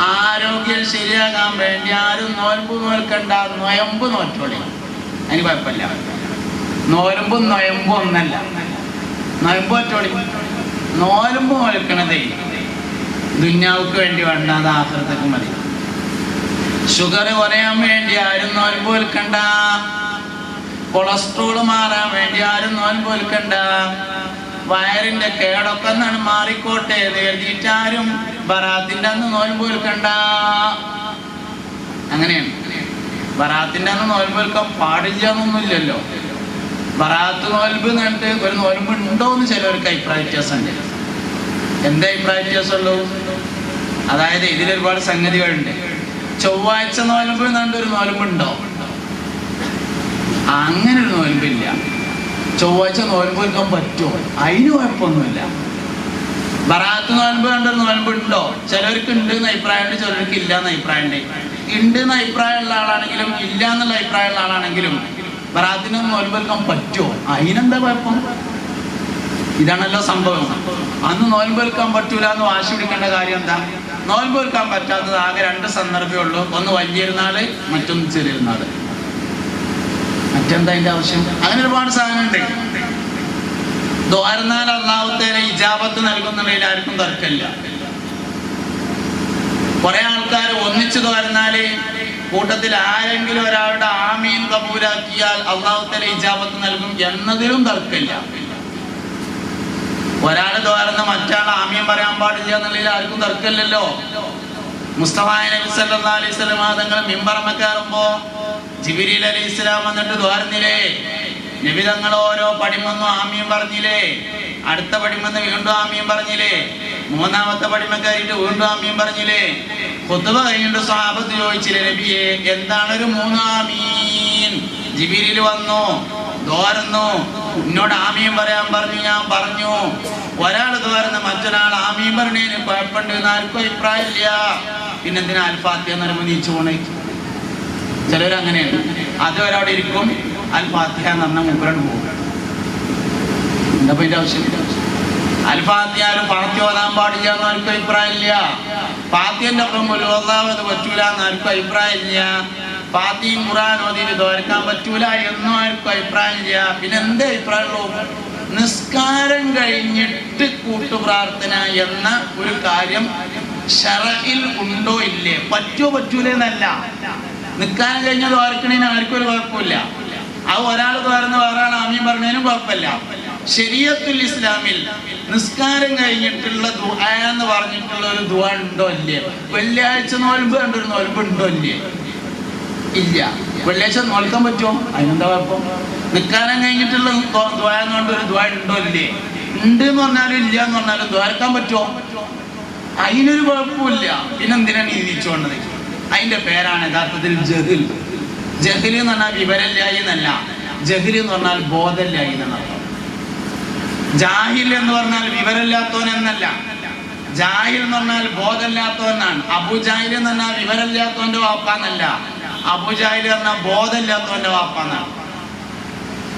ആരോഗ്യം ശരിയാകാൻ വേണ്ടി ആരും നോയമ്പ് നോൽക്കണ്ട നൊയമ്പ് നോറ്റോളി. അതിന് കുഴപ്പമില്ല. നോരമ്പും നൊയമ്പും ഒന്നല്ല. നൊയമ്പ് നോറ്റോളി. നോരമ്പ് നോൽക്കണതേ ദുന്യാവുക്ക് വേണ്ടി വേണ്ട അത് ആഹൃതക്ക് മതി. ഷുഗർ കുറയാൻ വേണ്ടി ആരും നോൽമ്പ് നോൽക്കണ്ട. കൊളസ്ട്രോൾ മാറാൻ വേണ്ടി ആരും നോൽമ്പ് നോൽക്കണ്ട. വയറിന്റെ കേടൊക്കെ എന്നാണ് മാറിക്കോട്ടെ ആരും ബറാത്തിന്റെ അന്ന് നോൽമ്പ് വിൽക്കണ്ട. അങ്ങനെയാണ്. ബറാത്തിന്റെ അന്ന് നോൽമ്പ് വിൽക്കാൻ ബറാത്ത് നോൽബ് എന്നിട്ട് ഒരു നോൽമ്പ് ഉണ്ടോ എന്ന് ചിലവർക്ക് അഭിപ്രായ വ്യത്യാസമുണ്ട്. എന്താ അഭിപ്രായ വ്യത്യാസമുള്ളൂ? അതായത് ഇതിൽ ഒരുപാട് സംഗതികളുണ്ട്. ചൊവ്വാഴ്ച നോലമ്പ് എന്നാണ്ട് ഒരു നോൽബുണ്ടോ അങ്ങനെ ഒരു നോലമ്പില്ല ചൊവ്വാഴ്ച നോലമ്പ് എടുക്കാൻ പറ്റുമോ? അതിന് കുഴപ്പമൊന്നുമില്ല. ബറാത്ത് നോലമ്പ് കണ്ട ഉണ്ടോ ചിലർക്ക് ഉണ്ട് എന്ന് അഭിപ്രായമുണ്ട് ചിലർക്ക് ഇല്ല എന്ന് അഭിപ്രായമുണ്ട്. ഉണ്ട് എന്ന് അഭിപ്രായമുള്ള ആളാണെങ്കിലും ഇല്ല എന്നുള്ള അഭിപ്രായമുള്ള ആളാണെങ്കിലും ബറാത്തിന് നോലമ്പ് എടുക്കാൻ പറ്റുമോ? അതിനെന്താ കുഴപ്പം? ഇതാണല്ലോ സംഭവം. അന്ന് നോൽമ്പ് എടുക്കാൻ പറ്റൂല എന്ന് വാശി പിടിക്കേണ്ട കാര്യം എന്താ? നോൽമ്പ് എടുക്കാൻ പറ്റാത്തത് ആകെ രണ്ട് സന്ദർഭമേ ഉള്ളൂ. ഒന്ന് വലിയൊരുനാൾ മറ്റൊന്ന് ചെറിയ മറ്റെന്താ അതിന്റെ ആവശ്യം? അങ്ങനെ ഒരുപാട് സാധനമുണ്ട് ദ്വാരനാൽ അള്ളാഹുത്തേനെ ഇജാബത്ത് നൽകുന്നുണ്ടെങ്കിൽ ആർക്കും തർക്കമില്ല. കുറെ ആൾക്കാർ ഒന്നിച്ചു തോരുന്നാൽ കൂട്ടത്തിൽ ആരെങ്കിലും ഒരാളുടെ ആമീൻ കബൂലാക്കിയാൽ അള്ളാഹുത്തലെ ഇജാബത്ത് നൽകും എന്നതിലും തർക്കമില്ല. ഒരാൾ തോരുന്ന മറ്റാൾ ആമീൻ പറയാൻ പാടില്ല എന്നുള്ളതിൽ ആർക്കും തർക്കമില്ലല്ലോ. മുസ്തഫ നബി സല്ലാ അലൈഹി സ്വലം തങ്ങൾ മിമ്പറമ കയറുമ്പോ ജിബിരിൽ അലി ഇസ്ലാം വന്നിട്ട് ദ്വാരന്നില്ലേ? നിബിതങ്ങൾ ഓരോ പടിമൊന്നും ആമിയും പറഞ്ഞില്ലേ? അടുത്ത പടിമെന്ന് വീണ്ടും ആമിയും പറഞ്ഞില്ലേ? മൂന്നാമത്തെ പടിമ കയറിയിട്ട് വീണ്ടും ആമിയും പറഞ്ഞില്ലേ? കൊത്തുവ കഴിഞ്ഞിട്ട് സ്വഹാബത്ത് ചോദിച്ചില്ലേ നബിയെ എന്താണ് ഒരു മൂന്ന് ആമീൻ? ജിബിരിൽ വന്നു ദ്വാരന്നു. എന്നോട് ആമിയും പറയാൻ പറഞ്ഞു ഞാൻ പറഞ്ഞു ഒരാൾ ദ്വാരന്ന് മറ്റൊരാൾ ആമിയും പറഞ്ഞതിന് കുഴപ്പമുണ്ട് എന്ന് ആർക്കും അഭിപ്രായമില്ല. പിന്നെന്തിനാ അൽഫാത്യ എന്ന് പോണേക്കും ചിലവരങ്ങനെയാണ് അത് ഒരാടെ ഇരിക്കും. അൽഫാത്യ എന്ന് പറഞ്ഞാൽ പോകും എന്താ ആവശ്യം? ആരും പാത്തി ഓതാൻ പാടില്ല എന്ന് ആർക്കും അഭിപ്രായമില്ല. പാത്യന്റെ ഒപ്പം അത് പറ്റൂല എന്ന് ആർക്കും അഭിപ്രായമില്ല. ഫാത്തിയും ഖുറാൻ ഓതിന് തോരക്കാൻ പറ്റൂല എന്നും ആർക്കും അഭിപ്രായമില്ല. പിന്നെ എന്ത് അഭിപ്രായമുള്ളൂ? നിസ്കാരം കഴിഞ്ഞിട്ട് കൂട്ടുപ്രാർത്ഥന എന്ന ഒരു കാര്യം ഉണ്ടോ ഇല്ലേ? പറ്റോ പറ്റൂലേ എന്നല്ല. നിൽക്കാൻ കഴിഞ്ഞ തോരക്കണേന് ആർക്കും ഒരു കുഴപ്പമില്ല. ആ ഒരാൾ തോരുന്ന വേറെ ആൾ ആമീൻ പറഞ്ഞതിനും കുഴപ്പമില്ല. ശരിയത്തുൽ ഇസ്ലാമിൽ നിസ്കാരം കഴിഞ്ഞിട്ടുള്ള ദുആ എന്ന് പറഞ്ഞിട്ടുള്ള ഒരു ദുആ ഉണ്ടോ ഇല്ലേ? വെള്ളിയാഴ്ച നോൽമ്പ് കണ്ടൊരു നോൽമ്പ് ഉണ്ടോ ഇല്ലേ? ഇല്ല. വെള്ളിയാഴ്ച നോൽക്കാൻ പറ്റുമോ? അതിനെന്താ കുഴപ്പം? നിൽക്കാനം കഴിഞ്ഞിട്ടുള്ള ദ്വാര കൊണ്ട് ഒരു ദ്വാര ഉണ്ടോ ഇല്ലേ? ഉണ്ട് എന്ന് പറഞ്ഞാലും ഇല്ല എന്ന് പറഞ്ഞാലും ദ്വാരക്കാൻ പറ്റുമോ? അതിനൊരു കുഴപ്പമില്ല. പിന്നെന്തിനാണ് ഈ വന്നത് അതിന്റെ പേരാണ് യഥാർത്ഥത്തിൽ ജഹിൽ. ജഹിൽ എന്ന് പറഞ്ഞാൽ വിവരല്ലായി എന്നല്ല. ജഹിൽ എന്ന് പറഞ്ഞാൽ ബോധല്ലായി ജാഹിൽ എന്ന് പറഞ്ഞാൽ വിവരമില്ലാത്തവൻ എന്നല്ല. ജാഹിൽ എന്ന് പറഞ്ഞാൽ ബോധമില്ലാത്തവനാണ് അബുജാഹിൽ എന്ന് പറഞ്ഞാൽ വിവരമില്ലാത്തവന്റെ വാപ്പാന്നല്ല അബുജാഹിൽ പറഞ്ഞാൽ ബോധമില്ലാത്തവന്റെ വാപ്പാന്നാണ്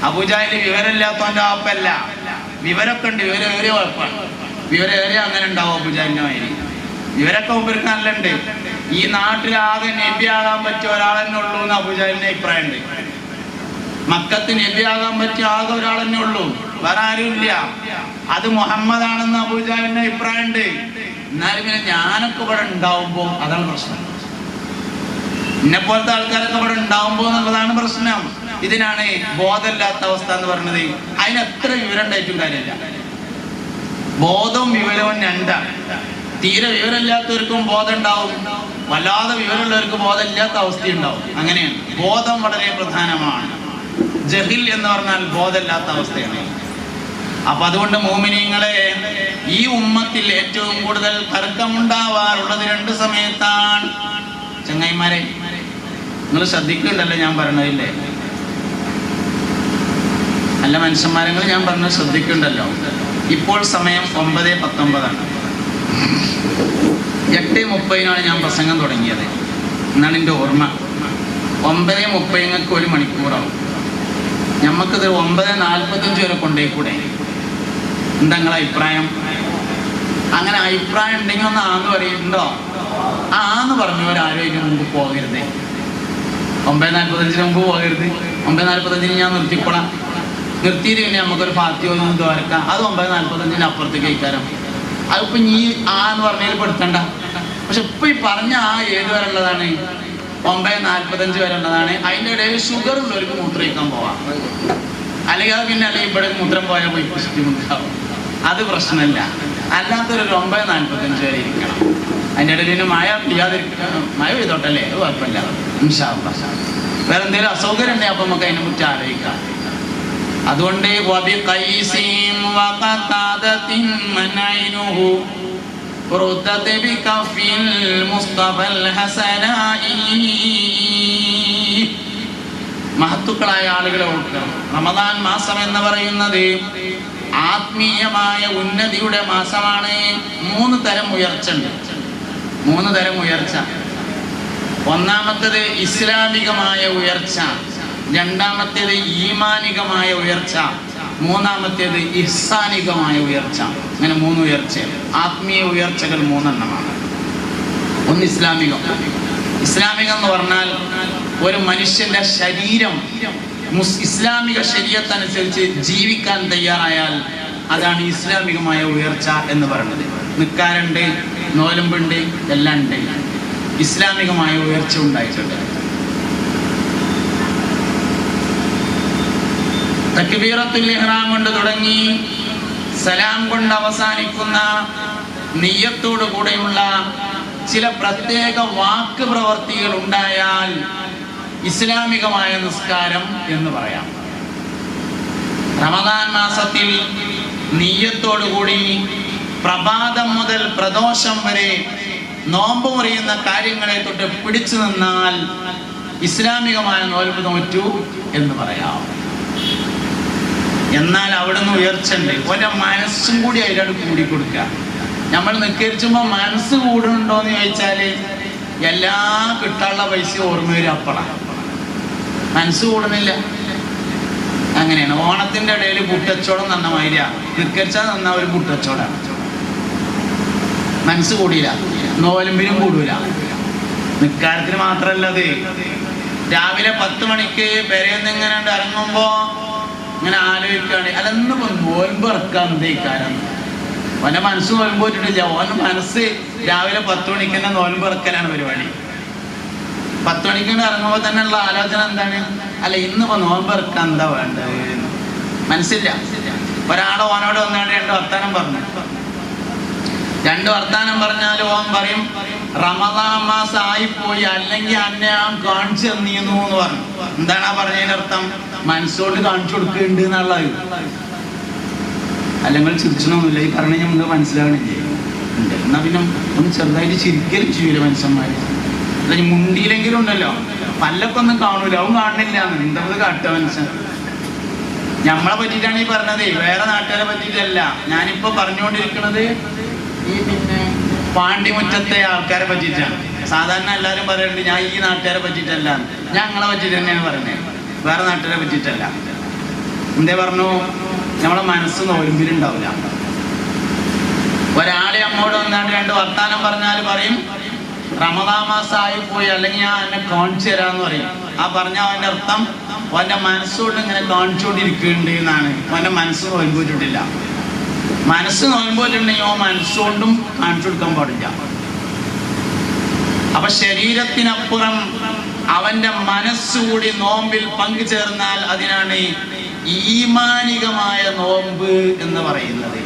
അബുജാഹിൽ വിവരമില്ലാത്തവന്റെ വാപ്പല്ല. വിവരൊക്കെ ഉണ്ട്. വിവരം ഏറിയ വാപ്പാണ് വിവരം ഏറിയ അങ്ങനെ ഉണ്ടാവും അബുജാഹിന്റെ മാതിരി. വിവരൊക്കെ ഉണ്ട് ഈ നാട്ടിൽ ആകെ നബിയാകാൻ പറ്റിയ ഒരാളെന്നെ ഉള്ളൂ എന്ന് അബുജാലിന്റെ അഭിപ്രായം ഉണ്ട് മക്കത്ത് നബിയാകാൻ പറ്റിയ ആകെ ഒരാൾ തന്നെ ഉള്ളൂ. വേറെ ആരും ഇല്ല. അത് മുഹമ്മദ് ആണെന്ന് അബുജാലിന്റെ അഭിപ്രായം ഉണ്ട് എന്നാലും പിന്നെ ഞാനൊക്കെ ഇവിടെ ഉണ്ടാവുമ്പോ അതാണ് പ്രശ്നം. എന്നെ പോലത്തെ ആൾക്കാരൊക്കെ ഇവിടെ ഉണ്ടാവുമ്പോ എന്നുള്ളതാണ് പ്രശ്നം. ഇതിനാണ് ബോധമില്ലാത്ത അവസ്ഥ എന്ന് പറയുന്നത് അതിന് എത്ര വിവരം ഉണ്ടായിട്ടും കാര്യമില്ല. ബോധവും വിവരവും രണ്ടാണ് തീരെ വിവരമില്ലാത്തവർക്കും ബോധം ഉണ്ടാവും. വല്ലാതെ വിവരമുള്ളവർക്ക് ബോധമില്ലാത്ത അവസ്ഥയുണ്ടാവും. അങ്ങനെയാണ്. ബോധം വളരെ പ്രധാനമാണ്. ജഹിൽ എന്ന് പറഞ്ഞാൽ ബോധമില്ലാത്ത അവസ്ഥയാണ്. അപ്പൊ അതുകൊണ്ട് മോമിനിങ്ങളെ ഈ ഉമ്മത്തിൽ ഏറ്റവും കൂടുതൽ തർക്കമുണ്ടാവാറുള്ളത് രണ്ട് സമയത്താണ്. ചങ്ങായിമാരെ നിങ്ങൾ ശ്രദ്ധിക്കുന്നുണ്ടല്ലോ ഞാൻ പറഞ്ഞതില്ലേ? നല്ല മനുഷ്യന്മാരെ ഞാൻ പറഞ്ഞത് ശ്രദ്ധിക്കുന്നുണ്ടല്ലോ. ഇപ്പോൾ സമയം ഒമ്പത് പത്തൊമ്പതാണ്. എട്ട് മുപ്പതിനാണ് ഞാൻ പ്രസംഗം തുടങ്ങിയത്. എന്നാണ് എന്റെ ഓർമ്മ. ഒമ്പത് മുപ്പതിനൊക്കെ ഒരു മണിക്കൂറാവും. ഞമ്മക്കിത് ഒമ്പത് നാൽപ്പത്തഞ്ച് വരെ കൊണ്ടേക്കൂടെ? എന്താ നിങ്ങളെ അഭിപ്രായം? അങ്ങനെ അഭിപ്രായം ഉണ്ടെങ്കിൽ ഒന്ന് ആന്ന് പറയുന്നുണ്ടോ ആ പറഞ്ഞവരാരും അതിന് മുമ്പ് പോകരുത്. ഒമ്പത് നാൽപ്പത്തഞ്ചിന് മുമ്പ് പോകരുത്. ഒമ്പത് നാൽപ്പത്തഞ്ചിന് ഞാൻ നിർത്തിക്കൊള്ളാം നിർത്തിയിട്ട് പിന്നെ നമുക്കൊരു പാർട്ടി ഒന്ന് തോരക്കാം അത് ഒമ്പത് നാൽപ്പത്തഞ്ചിന് അപ്പുറത്തേക്ക് കഴിക്കാരം അതിപ്പോ നീ ആ എന്ന് പറഞ്ഞതിൽ പെടുത്തണ്ട. പക്ഷെ ഇപ്പൊ ഈ പറഞ്ഞ ആ ഏത് വരെ ഉള്ളതാണ്? ഒമ്പത് നാല്പത്തഞ്ച് വരെ ഉള്ളതാണ്. അതിന്റെ ഇടയിൽ ഷുഗർ ഉള്ളവർക്ക് മൂത്രയിക്കാൻ പോവാം. അല്ലെങ്കിൽ അത് പിന്നെ അല്ലെങ്കിൽ ഇവിടെ മൂത്രം പോയാൽ പോയി ബുദ്ധിമുട്ടാവും. അത് പ്രശ്നമല്ല. അല്ലാത്തൊരു ഒമ്പത് നാല്പത്തഞ്ച് വരെ ഇരിക്കണം. അതിന്റെ ഇടയിൽ പിന്നെ മഴ പെയ്യാതിരിക്കണം മഴ പെയ്തോട്ടല്ലേ? അത് കുഴപ്പമില്ല. വേറെ എന്തെങ്കിലും അസൗകര്യം ഉണ്ടെങ്കിൽ അപ്പം നമുക്ക് അതിനെ കുറിച്ച് ആലോചിക്കാം. അതുകൊണ്ട് മഹത്തുക്കളായ ആളുകളെ ഓർക്കണം. റമദാൻ മാസം എന്ന് പറയുന്നത് ആത്മീയമായ ഉന്നതിയുടെ മാസമാണ്. മൂന്ന് തരം ഉയർച്ച മൂന്ന് തരം ഉയർച്ച. ഒന്നാമത്തത് ഇസ്ലാമികമായ ഉയർച്ച. രണ്ടാമത്തേത് ഈമാനികമായ ഉയർച്ച മൂന്നാമത്തേത് ഇഹ്സാനികമായ ഉയർച്ച. അങ്ങനെ മൂന്ന് ഉയർച്ച. ആത്മീയ ഉയർച്ചകൾ മൂന്നെണ്ണമാണ്. ഒന്ന് ഇസ്ലാമികം. ഇസ്ലാമികം എന്ന് പറഞ്ഞാൽ ഒരു മനുഷ്യന്റെ ശരീരം ഇസ്ലാമിക ശരീരത്തനുസരിച്ച് ജീവിക്കാൻ തയ്യാറായാൽ അതാണ് ഇസ്ലാമികമായ ഉയർച്ച എന്ന് പറയുന്നത്. നിൽക്കാറുണ്ട് നോലമ്പുണ്ട് എല്ലാം ഉണ്ട്. ഇസ്ലാമികമായ ഉയർച്ച ഉണ്ടായിട്ടുണ്ട്. തക്ബീറത്തുൽ ഇഹ്റാം കൊണ്ട് തുടങ്ങി സലാം കൊണ്ട് അവസാനിക്കുന്ന നെയ്യത്തോടു കൂടെയുള്ള ചില പ്രത്യേക വാക്ക് പ്രവർത്തികൾ ഉണ്ടായാൽ ഇസ്ലാമികമായ നിസ്കാരം എന്ന് പറയാം. റമദാൻ മാസത്തിൽ നീയത്തോടുകൂടി പ്രഭാതം മുതൽ പ്രദോഷം വരെ നോമ്പ് മുറിയുന്ന കാര്യങ്ങളെ തൊട്ട് പിടിച്ചു നിന്നാൽ ഇസ്ലാമികമായ നോൽപ്പ് നോറ്റു എന്ന് പറയാം. എന്നാൽ അവിടുന്ന് ഉയർച്ചയുണ്ട്. ഓരോ മനസ്സും കൂടി അതിലോട് കൂടി കൊടുക്കുക നമ്മൾ നിക്കരിച്ചുമ്പോൾ മനസ്സ് കൂടുന്നുണ്ടോ എന്ന് ചോദിച്ചാൽ എല്ലാ കിട്ടാനുള്ള പൈസ ഓർമ്മ വരും അപ്പളാണ് മനസ്സ് കൂടുന്നില്ല. അങ്ങനെയാണ്. ഓണത്തിന്റെ ഇടയിൽ പുട്ടച്ചോടം തന്ന മാതിരിയാ. നിക്കരിച്ചാൽ തന്ന ഒരു പുട്ടച്ചോടാണ് മനസ്സ് കൂടിയില്ല. നോലമ്പിനും കൂടൂല. നിക്കാരത്തിന് മാത്രല്ലത് രാവിലെ പത്ത് മണിക്ക് പെരയെന്നിങ്ങനെ ഇറങ്ങുമ്പോ ഇങ്ങനെ ആലോചിക്കുകയാണ് അല്ലെന്ന് ഇന്നിപ്പോ നോൽമ്പ് ഇറക്കാൻ എന്തേക്കാരം ഓന്റെ മനസ്സ് നോൽമ്പ് പോയിട്ടില്ല. ഓന്റെ മനസ്സ് രാവിലെ പത്ത് മണിക്ക് തന്നെ നോൽമ്പ് പരിപാടി. പത്ത് മണിക്ക് ഇറങ്ങുമ്പോൾ തന്നെ ഉള്ള ആലോചന എന്താണ്? അല്ല ഇന്നിപ്പോ ഇപ്പൊ ഇറക്കാൻ എന്താ വേണ്ടത്? മനസ്സില്ല. ഒരാൾ ഓനോട് വന്നാണ്ട് രണ്ട് വർത്താനം പറഞ്ഞു. രണ്ട് വർത്താനം പറഞ്ഞാലും ഓൻ പറയും റമദാൻ മാസം ആയിപ്പോയി അല്ലെങ്കിൽ അന്നെ ആ കാണിച്ചു തന്നിരുന്നു എന്ന് പറഞ്ഞു. എന്താണ് പറഞ്ഞതിന്റെ അർത്ഥം? കാണിച്ചു കൊടുക്കുന്നുണ്ട് എന്നുള്ളത്. അല്ലെങ്കിൽ ചിരിച്ചണമൊന്നുമില്ല. ഈ പറഞ്ഞ നമുക്ക് മനസ്സിലാവണില്ലേ? എന്നാ പിന്നെ ഒന്ന് ചെറുതായിട്ട് ചിരിക്കലും ചെയ്യൂല മനുഷ്യന്മാര്. അല്ലെങ്കിൽ മുണ്ടിയിലെങ്കിലും ഉണ്ടല്ലോ. പല്ലൊക്കെ ഒന്നും കാണൂല. അവൻ കാണുന്നില്ല എന്തത് കാട്ട മനുഷ്യൻ? നമ്മളെ പറ്റിയിട്ടാണ് ഈ പറഞ്ഞത്. വേറെ നാട്ടുകാരെ പറ്റിയിട്ടല്ല. ഞാനിപ്പോ പറഞ്ഞുകൊണ്ടിരിക്കുന്നത് ഈ പിന്നെ ആൾക്കാരെ പറ്റിയിട്ടാണ്. സാധാരണ എല്ലാവരും പറയുന്നുണ്ട് ഞാൻ ഈ നാട്ടുകാരെ പറ്റിയിട്ടല്ല. ഞങ്ങളെ പറ്റിയിട്ട് തന്നെയാണ് പറയുന്നത് വേറെ നാട്ടുകാരെ പറ്റിയിട്ടല്ല. എന്തേ പറഞ്ഞു? നമ്മളെ മനസ്സ് നോലുമ്പിലുണ്ടാവില്ല ഒരാളെ അമ്മോട് വന്നാണ്ട് രണ്ട് വർത്താനം പറഞ്ഞാൽ പറയും റമദാമാസായി പോയി അല്ലെങ്കിൽ ഞാൻ എന്നെ കാണിച്ചു തരാന്ന് പറയും. ആ പറഞ്ഞ അവന്റെ അർത്ഥം അവന്റെ മനസ്സുകൊണ്ട് ഇങ്ങനെ കാണിച്ചുകൊണ്ടിരിക്കുന്നുണ്ട് എന്നാണ്. അവന്റെ മനസ്സ് നോൽപോയിട്ടില്ല മനസ്സ് നോയമ്പോലുണ്ടെങ്കിൽ ഓ മനസ്സുകൊണ്ടും കാണിച്ചു കൊടുക്കാൻ പാടില്ല. അപ്പൊ ശരീരത്തിനപ്പുറം അവന്റെ മനസ്സുകൂടി നോമ്പിൽ പങ്കുചേർന്നാൽ അതിനാണ് ഈമാനികമായ നോമ്പ് എന്ന് പറയുന്നത്.